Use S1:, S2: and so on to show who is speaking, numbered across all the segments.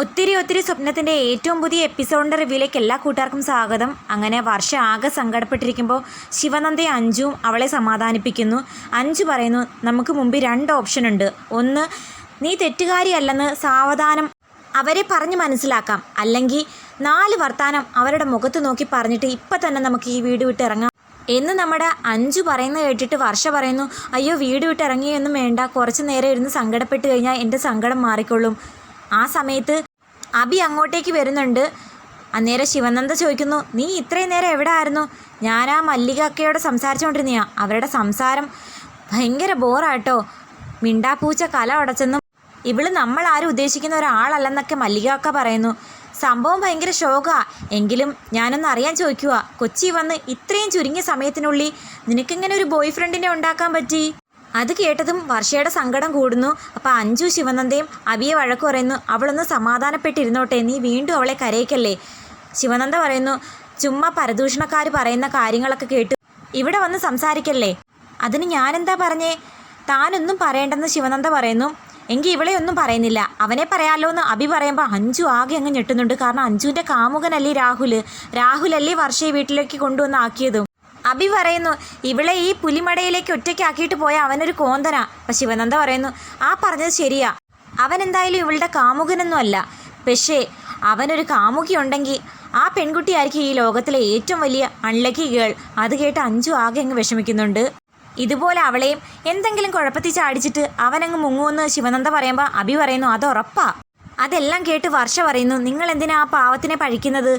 S1: ഒത്തിരി ഒത്തിരി സ്വപ്നത്തിന്റെ ഏറ്റവും പുതിയ എപ്പിസോഡിന്റെ റിവ്യൂലേക്ക് എല്ലാ കൂട്ടുകാർക്കും സ്വാഗതം. അങ്ങനെ വർഷ ആകെ സങ്കടപ്പെട്ടിരിക്കുമ്പോൾ ശിവനന്ദി അഞ്ജുവും അവളെ സമാധാനിപ്പിക്കുന്നു. അഞ്ചു പറയുന്നു നമുക്ക് മുമ്പിൽ രണ്ട് ഓപ്ഷൻ ഉണ്ട്. ഒന്ന് നീ തെറ്റുകാരിയല്ലെന്ന് സാവധാനം അവരെ പറഞ്ഞ് മനസ്സിലാക്കാം. അല്ലെങ്കിൽ നാല് വർത്താനം അവരുടെ മുഖത്ത് നോക്കി പറഞ്ഞിട്ട് ഇപ്പം തന്നെ നമുക്ക് ഈ വീട് വിട്ട് ഇറങ്ങാം. എന്ന് നമ്മുടെ അഞ്ചു പറയുന്നത് കേട്ടിട്ട് വർഷ പറയുന്നു അയ്യോ വീട് വിട്ട് ഇറങ്ങിയൊന്നും വേണ്ട. കുറച്ച് നേരം ഇരുന്ന് സങ്കടപ്പെട്ട് കഴിഞ്ഞാൽ എന്റെ സങ്കടം മാറിക്കൊള്ളും. ആ സമയത്ത് അബി അങ്ങോട്ടേക്ക് വരുന്നുണ്ട്. അന്നേരം ശിവനന്ദ ചോദിക്കുന്നു നീ ഇത്രയും നേരം എവിടെ ആയിരുന്നു ഞാൻ ആ മല്ലിക അക്കയോട് സംസാരിച്ചുകൊണ്ടിരുന്നയാ അവരുടെ സംസാരം ഭയങ്കര ബോറാട്ടോ. മിണ്ടാപ്പൂച്ച കല അടച്ചെന്നും ഇവൾ നമ്മൾ ആരും ഉദ്ദേശിക്കുന്ന ഒരാളല്ലെന്നൊക്കെ മല്ലിക അക്ക പറയുന്നു. സംഭവം ഭയങ്കര ഷോക്കാ എങ്കിലും ഞാനൊന്ന് അറിയാൻ ചോദിക്കുക കൊച്ചി വന്ന് ഇത്രയും ചുരുങ്ങിയ സമയത്തിനുള്ളിൽ നിനക്കിങ്ങനെ ഒരു ബോയ് ഫ്രണ്ടിനെ ഉണ്ടാക്കാൻ പറ്റി? അത് കേട്ടതും വർഷയുടെ സങ്കടം കൂടുന്നു. അപ്പം അഞ്ജു ശിവനന്ദയും അബിയെ വഴക്ക് പറയുന്നു അവളൊന്ന് സമാധാനപ്പെട്ടിരുന്നോട്ടെ നീ വീണ്ടും അവളെ കരയിക്കല്ലേ? ശിവനന്ദ പറയുന്നു ചുമ്മാ പരദൂഷണക്കാർ പറയുന്ന കാര്യങ്ങളൊക്കെ കേട്ട് ഇവിടെ വന്ന് സംസാരിക്കല്ലേ? അതിന് ഞാനെന്താ പറഞ്ഞേ? താനൊന്നും പറയേണ്ടെന്ന് ശിവനന്ദ പറയുന്നു. എങ്കിൽ ഇവളെ ഒന്നും പറയുന്നില്ല. അവനെ പറയാലോ എന്ന് അഭി പറയുമ്പോൾ അഞ്ജു ആകെ അങ്ങ് ഞെട്ടുന്നുണ്ട്. കാരണം അഞ്ജുവിന്റെ കാമുകനല്ലേ രാഹുൽ രാഹുലല്ലേ വർഷയെ വീട്ടിലേക്ക് കൊണ്ടുവന്ന് ആക്കിയതും? അഭി പറയുന്നു ഇവളെ ഈ പുലിമടയിലേക്ക് ഒറ്റയ്ക്കാക്കിയിട്ട് പോയ അവനൊരു കോന്തനാ. അപ്പം ശിവനന്ദ പറയുന്നു ആ പറഞ്ഞത് ശരിയാ. അവൻ എന്തായാലും ഇവളുടെ കാമുകനൊന്നും അല്ല. പക്ഷേ അവനൊരു കാമുകി ഉണ്ടെങ്കിൽ ആ പെൺകുട്ടിയായിരിക്കും ഈ ലോകത്തിലെ ഏറ്റവും വലിയ അൺലക്കി ഗേൾ അത് കേട്ട് അഞ്ചു ആകെ അങ്ങ് വിഷമിക്കുന്നുണ്ട്. ഇതുപോലെ അവളെയും എന്തെങ്കിലും കുഴപ്പത്തിൽ ചാടിച്ചിട്ട് അവനങ്ങ് മുങ്ങുമെന്ന് ശിവനന്ദ പറയുമ്പോൾ അഭി പറയുന്നു അത് ഉറപ്പാ. അതെല്ലാം കേട്ട് വർഷ പറയുന്നു നിങ്ങൾ എന്തിനാ ആ പാവത്തിനെ പഴിക്കുന്നത്?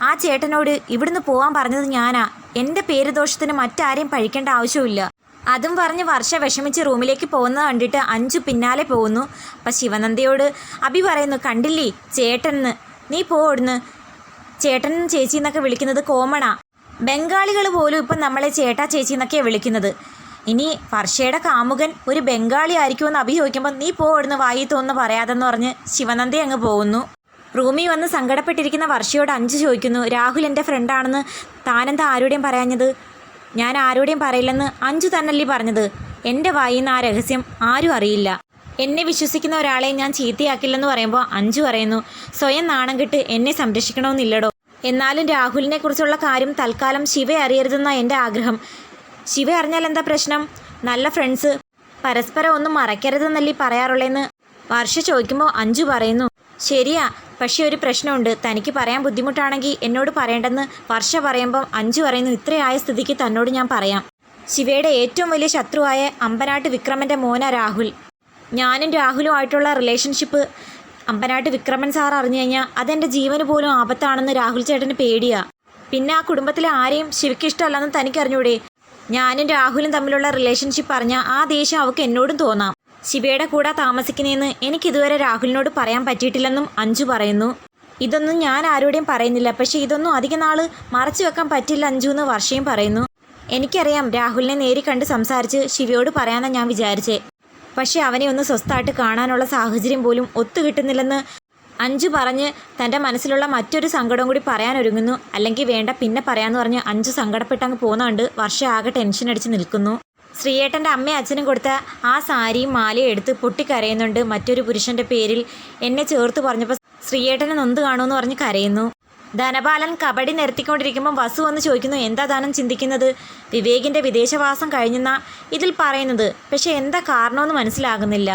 S1: ആ ചേട്ടനോട് ഇവിടുന്ന് പോവാൻ പറഞ്ഞത് ഞാനാ. എന്റെ പേര് ദോഷത്തിന് മറ്റാരെയും പഴിക്കേണ്ട ആവശ്യമില്ല അതും പറഞ്ഞ് വർഷ വിഷമിച്ച് റൂമിലേക്ക് പോകുന്നത് കണ്ടിട്ട് അഞ്ചു പിന്നാലെ പോകുന്നു. അപ്പം ശിവനന്ദയോട് അഭി പറയുന്നു കണ്ടില്ലേ ചേട്ടനെന്ന് നീ പോടുന്ന് ചേട്ടൻ ചേച്ചി എന്നൊക്കെ വിളിക്കുന്നത് കോമണാ. ബംഗാളികൾ പോലും ഇപ്പം നമ്മളെ ചേട്ടാ ചേച്ചി എന്നൊക്കെയാണ് വിളിക്കുന്നത്. ഇനി വർഷയുടെ കാമുകൻ ഒരു ബംഗാളി ആയിരിക്കുമെന്ന് അഭി ചോദിക്കുമ്പോൾ നീ പോടുന്ന് വായി തോന്നുന്നു പറയാതെന്ന് പറഞ്ഞ് ശിവനന്ദ അങ്ങ് പോകുന്നു. റൂമിൽ വന്ന് സങ്കടപ്പെട്ടിരിക്കുന്ന വർഷയോട് അഞ്ച് ചോദിക്കുന്നു രാഹുൽ എന്റെ ഫ്രണ്ടാണെന്ന് താനെന്താ ആരോടെയും പറയാഞ്ഞത്? ഞാൻ ആരോടെയും പറയില്ലെന്ന് അഞ്ചു തന്നല്ലേ പറഞ്ഞത്. എന്റെ വായിൽ ആ രഹസ്യം ആരും അറിയില്ല. എന്നെ വിശ്വസിക്കുന്ന ഒരാളെ ഞാൻ ചീത്തയാക്കില്ലെന്ന് പറയുമ്പോൾ അഞ്ചു പറയുന്നു സ്വയം നാണം കെട്ട് എന്നെ സംരക്ഷിക്കണമെന്നില്ലടോ. എന്നാലും രാഹുലിനെ കുറിച്ചുള്ള കാര്യം തൽക്കാലം ശിവ അറിയരുതെന്ന എന്റെ ആഗ്രഹം. ശിവ അറിഞ്ഞാൽ എന്താ പ്രശ്നം? നല്ല ഫ്രണ്ട്സ് പരസ്പരം ഒന്നും മറക്കരുതെന്നല്ലേ പറയാറുള്ളേന്ന്. വർഷ ചോദിക്കുമ്പോൾ അഞ്ചു പറയുന്നു ശരിയാ പക്ഷേ ഒരു പ്രശ്നമുണ്ട്. തനിക്ക് പറയാൻ ബുദ്ധിമുട്ടാണെങ്കിൽ എന്നോട് പറയേണ്ടെന്ന് വർഷ പറയുമ്പം അഞ്ചു പറയുന്നു ഇത്രയായ സ്ഥിതിക്ക് തന്നോട് ഞാൻ പറയാം. ശിവയുടെ ഏറ്റവും വലിയ ശത്രുവായ അമ്പനാട്ട് വിക്രമന്റെ മോന രാഹുൽ. ഞാനും രാഹുലുമായിട്ടുള്ള റിലേഷൻഷിപ്പ് അമ്പനാട്ട് വിക്രമൻ സാർ അറിഞ്ഞു കഴിഞ്ഞാൽ അതെന്റെ ജീവന് പോലും ആപത്താണെന്ന് രാഹുൽ ചേട്ടന് പേടിയാ. പിന്നെ ആ കുടുംബത്തിലെ ആരെയും ശിവയ്ക്ക് ഇഷ്ടമല്ലെന്ന് തനിക്ക് അറിഞ്ഞൂടെ ഞാനും രാഹുലും തമ്മിലുള്ള റിലേഷൻഷിപ്പ് അറിഞ്ഞാൽ ആ ദേഷ്യം അവൾക്ക് എന്നോടും തോന്നാം. ശിവയുടെ കൂടെ താമസിക്കുന്നതെന്ന് എനിക്കിതുവരെ രാഹുലിനോട് പറയാൻ പറ്റിയിട്ടില്ലെന്നും അഞ്ജു പറയുന്നു. ഇതൊന്നും ഞാൻ ആരോടെയും പറയുന്നില്ല. പക്ഷേ ഇതൊന്നും അധിക നാൾ മറച്ചു വെക്കാൻ പറ്റില്ല അഞ്ജു എന്ന് വർഷയും പറയുന്നു. എനിക്കറിയാം രാഹുലിനെ നേരി കണ്ട് സംസാരിച്ച് ശിവയോട് പറയാമെന്ന് ഞാൻ വിചാരിച്ചേ. പക്ഷേ അവനെ ഒന്ന് സ്വസ്ഥമായിട്ട് കാണാനുള്ള സാഹചര്യം പോലും ഒത്തുകിട്ടുന്നില്ലെന്ന് അഞ്ചു പറഞ്ഞ് തന്റെ മനസ്സിലുള്ള മറ്റൊരു സങ്കടം കൂടി പറയാനൊരുങ്ങുന്നു. അല്ലെങ്കിൽ വേണ്ട പിന്നെ പറയാമെന്ന് പറഞ്ഞ് അഞ്ചു സങ്കടപ്പെട്ടങ്ങ് പോകുന്നതുകൊണ്ട് വർഷ ആകെ ടെൻഷൻ അടിച്ച് നിൽക്കുന്നു. ശ്രീയേട്ടന്റെ അമ്മയും അച്ഛനും കൊടുത്ത ആ സാരിയും മാലയും എടുത്ത് പൊട്ടിക്കരയുന്നുണ്ട്. മറ്റൊരു പുരുഷന്റെ പേരിൽ എന്നെ ചേർത്ത് പറഞ്ഞപ്പോൾ ശ്രീയേട്ടനെ നൊന്ത് കാണുമെന്ന് പറഞ്ഞ് കരയുന്നു. ധനപാലൻ കബഡി നിരത്തിക്കൊണ്ടിരിക്കുമ്പോൾ വസു വന്ന് ചോദിക്കുന്നു എന്താ ധനം ചിന്തിക്കുന്നത്? വിവേകിന്റെ വിദേശവാസം കഴിഞ്ഞെന്നാ ഇതിൽ പറയുന്നത്. പക്ഷെ എന്താ കാരണമെന്ന് മനസ്സിലാകുന്നില്ല.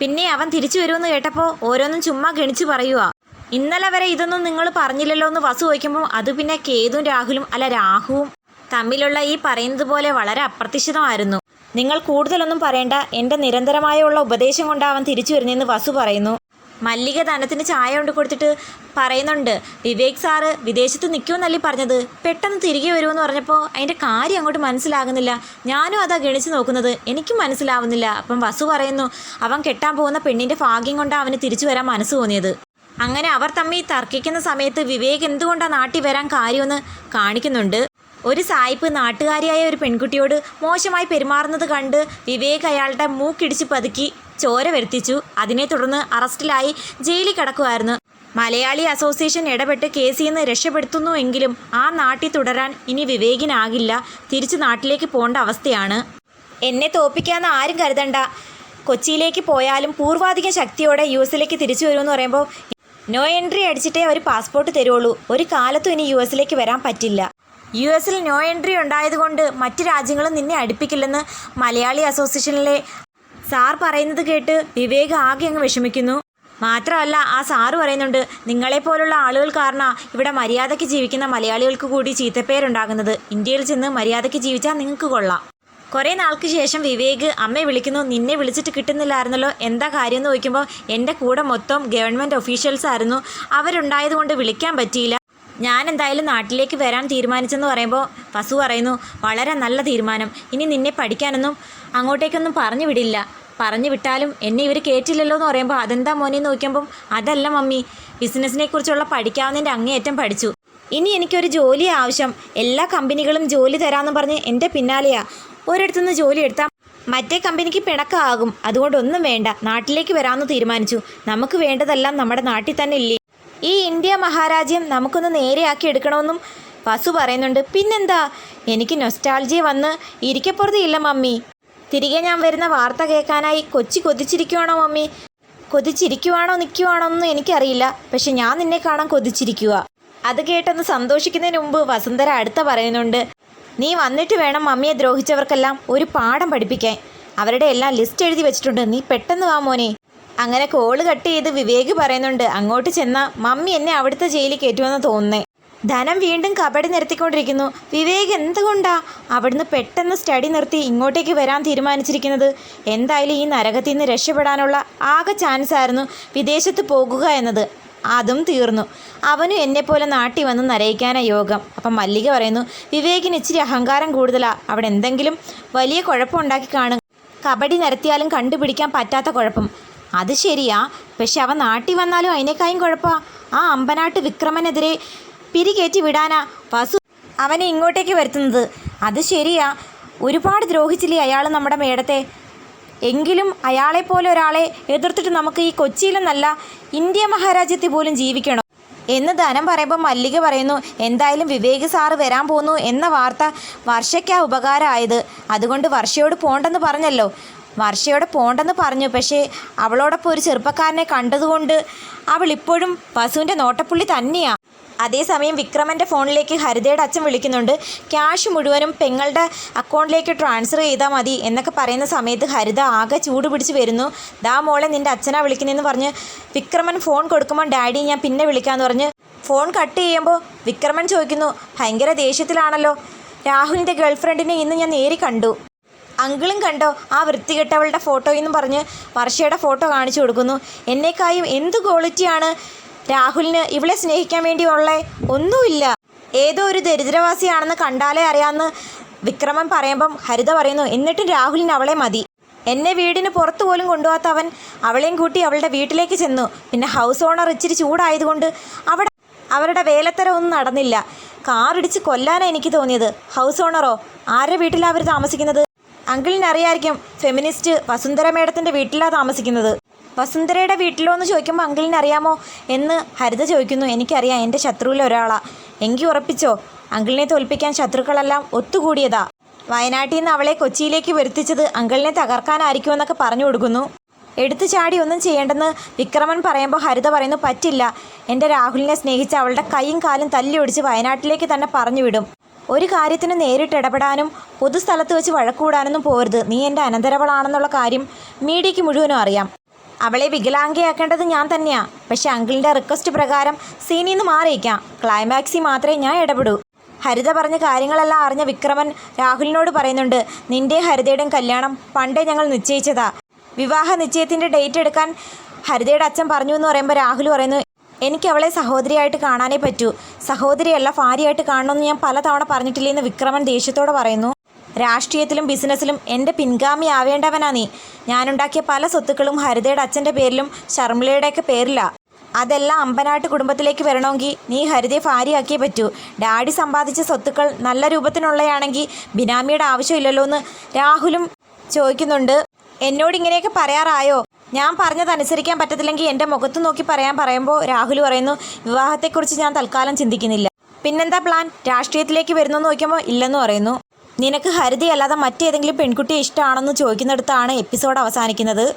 S1: പിന്നെ അവൻ തിരിച്ചു വരുമെന്ന് കേട്ടപ്പോൾ ഓരോന്നും ചുമ്മാ ഗണിച്ചു പറയുക ഇന്നലെ വരെ ഇതൊന്നും നിങ്ങൾ പറഞ്ഞില്ലല്ലോ എന്ന് വസു ചോദിക്കുമ്പോൾ അത് പിന്നെ കേതും രാഹുലും അല്ല രാഹുവും തമ്മിലുള്ള ഈ പറയുന്നത് പോലെ വളരെ അപ്രതീക്ഷിതമായിരുന്നു. നിങ്ങൾ കൂടുതലൊന്നും പറയേണ്ട എന്റെ നിരന്തരമായുള്ള ഉപദേശം കൊണ്ട് അവൻ തിരിച്ചു വരുന്നതെന്ന് വസു പറയുന്നു. മല്ലിക ധനത്തിന് ചായ കൊണ്ട് കൊടുത്തിട്ട് പറയുന്നുണ്ട് വിവേക് സാറ് വിദേശത്ത് നിൽക്കുമെന്നല്ലേ പറഞ്ഞത്? പെട്ടെന്ന് തിരികെ വരുമെന്ന് പറഞ്ഞപ്പോൾ അതിന്റെ കാര്യം അങ്ങോട്ട് മനസ്സിലാകുന്നില്ല. ഞാനും അതാ ഗണിച്ച് നോക്കുന്നത്. എനിക്കും മനസ്സിലാവുന്നില്ല. അപ്പം വസു പറയുന്നു അവൻ കെട്ടാൻ പോകുന്ന പെണ്ണിന്റെ ഭാഗ്യം കൊണ്ടാണ് അവന് തിരിച്ചു വരാൻ മനസ്സ് തോന്നിയത്. അങ്ങനെ അവർ തമ്മിൽ തർക്കിക്കുന്ന സമയത്ത് വിവേക് എന്തുകൊണ്ടാണ് നാട്ടിൽ വരാൻ കാര്യമെന്ന് കാണിക്കുന്നുണ്ട്. ഒരു സായിപ്പ് നാട്ടുകാരിയായ ഒരു പെൺകുട്ടിയോട് മോശമായി പെരുമാറുന്നത് കണ്ട് വിവേക് അയാളുടെ മൂക്കിടിച്ച് പതുക്കി ചോര വരുത്തിച്ചു. അതിനെ തുടർന്ന് അറസ്റ്റിലായി ജയിലിൽ കിടക്കുമായിരുന്നു. മലയാളി അസോസിയേഷൻ ഇടപെട്ട് കേസിൽ നിന്ന് രക്ഷപ്പെടുത്തുന്നു എങ്കിലും ആ നാട്ടിൽ തുടരാൻ ഇനി വിവേകിനാകില്ല. തിരിച്ച് നാട്ടിലേക്ക് പോകേണ്ട അവസ്ഥയാണ്. എന്നെ തോപ്പിക്കാന്ന് ആരും കരുതണ്ട. കൊച്ചിയിലേക്ക് പോയാലും പൂർവാധിക ശക്തിയോടെ യു എസിലേക്ക് തിരിച്ചു വരുമെന്ന് പറയുമ്പോൾ നോ എൻട്രി അടിച്ചിട്ടേ അവർ പാസ്പോർട്ട് തരുള്ളൂ. ഒരു കാലത്തും ഇനി യു എസിലേക്ക് വരാൻ പറ്റില്ല. യു എസിൽ നോ എൻട്രി ഉണ്ടായതുകൊണ്ട് മറ്റ് രാജ്യങ്ങളും നിന്നെ അടുപ്പിക്കില്ലെന്ന് മലയാളി അസോസിയേഷനിലെ സാർ പറയുന്നത് കേട്ട് വിവേക് ആകെ അങ്ങ് വിഷമിക്കുന്നു. മാത്രമല്ല ആ സാറ് പറയുന്നുണ്ട് നിങ്ങളെപ്പോലുള്ള ആളുകൾ കാരണം ഇവിടെ മര്യാദയ്ക്ക് ജീവിക്കുന്ന മലയാളികൾക്ക് കൂടി ചീത്തപ്പേരുണ്ടാകുന്നത്. ഇന്ത്യയിൽ ചെന്ന് മര്യാദയ്ക്ക് ജീവിച്ചാൽ നിങ്ങൾക്ക് കൊള്ളാം. കുറേ നാൾക്ക് ശേഷം വിവേക് അമ്മയെ വിളിക്കുന്നു നിന്നെ വിളിച്ചിട്ട് കിട്ടുന്നില്ലായിരുന്നല്ലോ എന്താ കാര്യം എന്ന് ചോദിക്കുമ്പോൾ എന്റെ കൂടെ മൊത്തം ഗവൺമെന്റ് ഒഫീഷ്യൽസ് ആയിരുന്നു. അവരുണ്ടായതുകൊണ്ട് വിളിക്കാൻ പറ്റിയില്ല. ഞാൻ എന്തായാലും നാട്ടിലേക്ക് വരാൻ തീരുമാനിച്ചെന്ന് പറയുമ്പോൾ പസു പറയുന്നു വളരെ നല്ല തീരുമാനം. ഇനി നിന്നെ പഠിക്കാനൊന്നും അങ്ങോട്ടേക്കൊന്നും പറഞ്ഞു വിടില്ല. പറഞ്ഞു വിട്ടാലും എന്നെ ഇവർ കേട്ടില്ലല്ലോ എന്ന് പറയുമ്പോൾ അതെന്താ മോനെ നോക്കുമ്പം അതല്ല മമ്മി. ബിസിനസ്സിനെ കുറിച്ചുള്ള പഠിക്കാവുന്നതിന്റെ അങ്ങേയറ്റം പഠിച്ചു. ഇനി എനിക്കൊരു ജോലി ആവശ്യം. എല്ലാ കമ്പനികളും ജോലി തരാമെന്ന് പറഞ്ഞ് എന്റെ പിന്നാലെയാ. ഒരിടത്തുനിന്ന് ജോലി എടുത്താൽ മറ്റേ കമ്പനിക്ക് പിണക്കാകും അതുകൊണ്ടൊന്നും വേണ്ട. നാട്ടിലേക്ക് വരാമെന്ന് തീരുമാനിച്ചു. നമുക്ക് വേണ്ടതെല്ലാം നമ്മുടെ നാട്ടിൽ തന്നെ ഇല്ലേ? ഈ ഇന്ത്യ മഹാരാജ്യം നമുക്കൊന്ന് നേരെയാക്കി എടുക്കണമെന്നും വസു പറയുന്നുണ്ട്. പിന്നെന്താ? എനിക്ക് നൊസ്റ്റാൾജിയ വന്ന് ഇരിക്കപ്പുറത്തില്ല മമ്മി. തിരികെ ഞാൻ വരുന്ന വാർത്ത കേൾക്കാനായി കൊച്ചി കൊതിച്ചിരിക്കുവാണോ മമ്മി? കൊതിച്ചിരിക്കുവാണോ നിൽക്കുവാണോ ഒന്നും എനിക്കറിയില്ല. പക്ഷെ ഞാൻ നിന്നെ കാണാൻ കൊതിച്ചിരിക്കുക അത് കേട്ടൊന്ന് സന്തോഷിക്കുന്നതിന് മുമ്പ് വസുന്ധര അടുത്ത പറയുന്നുണ്ട്. നീ വന്നിട്ട് വേണം മമ്മിയെ ദ്രോഹിച്ചവർക്കെല്ലാം ഒരു പാഠം പഠിപ്പിക്കാൻ. അവരുടെ എല്ലാം ലിസ്റ്റ് എഴുതി വെച്ചിട്ടുണ്ട്. നീ പെട്ടെന്ന് വാ മോനെ. അങ്ങനെ കോൾ കട്ട് ചെയ്ത് വിവേക് പറയുന്നുണ്ട് അങ്ങോട്ട് ചെന്ന മമ്മി എന്നെ അവിടുത്തെ ജയിലിൽ കയറ്റുമെന്ന് തോന്നുന്നേ. ധനം വീണ്ടും കബഡി നിർത്തിക്കൊണ്ടിരിക്കുന്നു. വിവേക് എന്തുകൊണ്ടാ അവിടുന്ന് പെട്ടെന്ന് സ്റ്റഡി നിർത്തി ഇങ്ങോട്ടേക്ക് വരാൻ തീരുമാനിച്ചിരിക്കുന്നത്? എന്തായാലും ഈ നരകത്തിൽ നിന്ന് രക്ഷപ്പെടാനുള്ള ആകെ ചാൻസ് ആയിരുന്നു വിദേശത്ത് പോകുക എന്നത്. അതും തീർന്നു. അവനും എന്നെപ്പോലെ നാട്ടിൽ വന്ന് നരയിക്കാനാ യോഗം. അപ്പം മല്ലിക പറയുന്നു വിവേകിന് ഇച്ചിരി അഹങ്കാരം കൂടുതലാ. അവിടെ എന്തെങ്കിലും വലിയ കുഴപ്പമുണ്ടാക്കി കാണും. കബഡി നിരത്തിയാലും കണ്ടുപിടിക്കാൻ പറ്റാത്ത കുഴപ്പം. അത് ശരിയാ. പക്ഷെ അവൻ നാട്ടിൽ വന്നാലും അതിനേക്കായും കുഴപ്പമാ. ആ അമ്പനാട്ട് വിക്രമനെതിരെ പിരികേറ്റി വിടാനാ വസു അവനെ ഇങ്ങോട്ടേക്ക് വരുത്തുന്നത്. അത് ശരിയാ. ഒരുപാട് ദ്രോഹിച്ചില്ലേ അയാൾ നമ്മുടെ മേടത്തെ? എങ്കിലും അയാളെപ്പോലെ ഒരാളെ എതിർത്തിട്ട് നമുക്ക് ഈ കൊച്ചിയിലെന്നല്ല ഇന്ത്യ മഹാരാജ്യത്തിൽ പോലും ജീവിക്കണം. എന്ന് ധനം പറയുമ്പോൾ മല്ലിക പറയുന്നു എന്തായാലും വിവേക് സാറ് വരാൻ പോകുന്നു എന്ന വാർത്ത വർഷയ്ക്കാ ഉപകാരമായത്. അതുകൊണ്ട് വർഷയോട് പോണ്ടെന്ന് പറഞ്ഞല്ലോ. വർഷയോട് പോണ്ടെന്ന് പറഞ്ഞു. പക്ഷേ അവളോടൊപ്പം ഒരു ചെറുപ്പക്കാരനെ കണ്ടതുകൊണ്ട് അവൾ ഇപ്പോഴും വസുവിന്റെ നോട്ടപ്പുള്ളി തന്നെയാണ് അതേസമയം വിക്രമന്റെ ഫോണിലേക്ക് ഹരിതയുടെ അച്ഛൻ വിളിക്കുന്നുണ്ട്. ക്യാഷ് മുഴുവനും പെങ്ങളുടെ അക്കൗണ്ടിലേക്ക് ട്രാൻസ്ഫർ ചെയ്താൽ മതി എന്നൊക്കെ പറയുന്ന സമയത്ത് ഹരിത ആകെ ചൂട് പിടിച്ച് വരുന്നു. ദാ മോളെ നിന്റെ അച്ഛനാ വിളിക്കുന്നതെന്ന് പറഞ്ഞ് വിക്രമൻ ഫോൺ കൊടുക്കുമ്പോൾ ഡാഡി ഞാൻ പിന്നെ വിളിക്കാമെന്ന് പറഞ്ഞ് ഫോൺ കട്ട് ചെയ്യുമ്പോൾ വിക്രമൻ ചോദിക്കുന്നു ഭയങ്കര ദേഷ്യത്തിലാണല്ലോ? രാഹുലിന്റെ ഗേൾഫ്രണ്ടിനെ ഇന്ന് ഞാൻ നേരി കണ്ടു. അങ്കിളും കണ്ടോ ആ വൃത്തികെട്ടവളുടെ ഫോട്ടോ എന്ന് പറഞ്ഞ് വർഷയുടെ ഫോട്ടോ കാണിച്ചു കൊടുക്കുന്നു. എന്നേക്കായും എന്ത് ക്വാളിറ്റിയാണ് രാഹുലിന് ഇവളെ സ്നേഹിക്കാൻ വേണ്ടി വേണ്ടിയുള്ള ഒന്നുമില്ല. ഏതോ ഒരു ദരിദ്രവാസിയാണെന്ന് കണ്ടാലേ അറിയാമെന്ന് വിക്രമൻ പറയുമ്പം ഹരിത പറയുന്നു എന്നിട്ടും രാഹുലിന് അവളെ മതി. എന്നെ വീടിന് പുറത്തു പോലും കൊണ്ടുപോകാത്ത അവൻ അവളെയും കൂട്ടി അവളുടെ വീട്ടിലേക്ക് ചെന്നു. പിന്നെ ഹൗസ് ഓണർ ഇച്ചിരി ചൂടായതുകൊണ്ട് അവിടെ അവരുടെ വേലത്തര ഒന്നും നടന്നില്ല. കാറിടിച്ച് കൊല്ലാനാണ് എനിക്ക് തോന്നിയത്. ഹൗസ് ഓണറോ ആരുടെ വീട്ടിലാണ് അവർ താമസിക്കുന്നത്? അങ്കിളിന് അറിയായിരിക്കും ഫെമിനിസ്റ്റ് വസുന്ധര മേഡത്തിന്റെ വീട്ടിലാണ് താമസിക്കുന്നത്. വസുന്ധരയുടെ വീട്ടിലോ എന്ന് ചോദിക്കുമ്പോൾ അങ്കിളിന് അറിയാമോ എന്ന് ഹരിത ചോദിക്കുന്നു. എനിക്കറിയാം എന്റെ ശത്രുവിൽ ഒരാളാ. എങ്കിൽ ഉറപ്പിച്ചോ? അങ്കിളിനെ തോൽപ്പിക്കാൻ ശത്രുക്കളെല്ലാം ഒത്തുകൂടിയതാ. വയനാട്ടിൽ നിന്ന് അവളെ കൊച്ചിയിലേക്ക് വരുത്തിച്ചത് അങ്കിളിനെ തകർക്കാനായിരിക്കുമെന്നൊക്കെ പറഞ്ഞു കൊടുക്കുന്നു. എടുത്തു ചാടി ഒന്നും ചെയ്യേണ്ടെന്ന് വിക്രമൻ പറയുമ്പോൾ ഹരിത പറയുന്നു പറ്റില്ല. എന്റെ രാഹുലിനെ സ്നേഹിച്ച് അവളുടെ കൈയും കാലും തല്ലി ഒടിച്ച് വയനാട്ടിലേക്ക് തന്നെ പറഞ്ഞു വിടും. ഒരു കാര്യത്തിന് നേരിട്ട് ഇടപെടാനും പൊതുസ്ഥലത്ത് വെച്ച് വഴക്കൂടാനൊന്നും പോരുത് നീ എന്റെ അനന്തരവളാണെന്നുള്ള കാര്യം മീഡിയയ്ക്ക് മുഴുവനും അറിയാം. അവളെ വികലാംഗയാക്കേണ്ടത് ഞാൻ തന്നെയാ. പക്ഷേ അങ്കിളിന്റെ റിക്വസ്റ്റ് പ്രകാരം സീനിൽ നിന്ന് മാറിയിക്കാം. ക്ലൈമാക്സിൽ മാത്രമേ ഞാൻ ഇടപെടൂ. ഹരിത പറഞ്ഞ കാര്യങ്ങളെല്ലാം അറിഞ്ഞ വിക്രമൻ രാഹുലിനോട് പറയുന്നുണ്ട് നിന്റെ ഹരിതയുടെയും കല്യാണം പണ്ടേ ഞങ്ങൾ നിശ്ചയിച്ചതാ. വിവാഹ നിശ്ചയത്തിന്റെ ഡേറ്റ് എടുക്കാൻ ഹരിതയുടെ അച്ഛൻ പറഞ്ഞു എന്ന് പറയുമ്പോൾ രാഹുൽ പറയുന്നു എനിക്ക് അവളെ സഹോദരിയായിട്ട് കാണാനേ പറ്റൂ. സഹോദരിയല്ല ഭാര്യയായിട്ട് കാണണമെന്ന് ഞാൻ പലതവണ പറഞ്ഞിട്ടില്ലെന്ന് വിക്രമൻ ദേഷ്യത്തോടെ പറയുന്നു. രാഷ്ട്രീയത്തിലും ബിസിനസ്സിലും എന്റെ പിൻഗാമി ആവേണ്ടവനാ നീ. ഞാനുണ്ടാക്കിയ പല സ്വത്തുക്കളും ഹരിതയുടെ അച്ഛന്റെ പേരിലും ശർമിളയുടെയൊക്കെ പേരില്ല അതെല്ലാം അമ്പനാട്ട് കുടുംബത്തിലേക്ക് വരണമെങ്കിൽ നീ ഹരിതയെ ഭാര്യയാക്കിയേ പറ്റൂ. ഡാഡി സമ്പാദിച്ച സ്വത്തുക്കൾ നല്ല രൂപത്തിനുള്ളയാണെങ്കിൽ ബിനാമിയുടെ ആവശ്യമില്ലല്ലോ എന്ന് രാഹുലും ചോദിക്കുന്നുണ്ട്. എന്നോട് ഇങ്ങനെയൊക്കെ പറയാറായോ? ഞാൻ പറഞ്ഞതനുസരിക്കാൻ പറ്റത്തില്ലെങ്കിൽ എന്റെ മുഖത്ത് നോക്കി പറയാൻ പറയുമ്പോൾ രാഹുൽ പറയുന്നു വിവാഹത്തെക്കുറിച്ച് ഞാൻ തൽക്കാലം ചിന്തിക്കുന്നില്ല. പിന്നെന്താ പ്ലാൻ? രാഷ്ട്രീയത്തിലേക്ക് വരുന്നു നോക്കുമ്പോൾ ഇല്ലെന്ന് പറയുന്നു. നിനക്ക് ഹരിതയല്ലാതെ മറ്റേതെങ്കിലും പെൺകുട്ടിയെ ഇഷ്ടമാണെന്ന് ചോദിക്കുന്നിടത്താണ് എപ്പിസോഡ് അവസാനിക്കുന്നത്.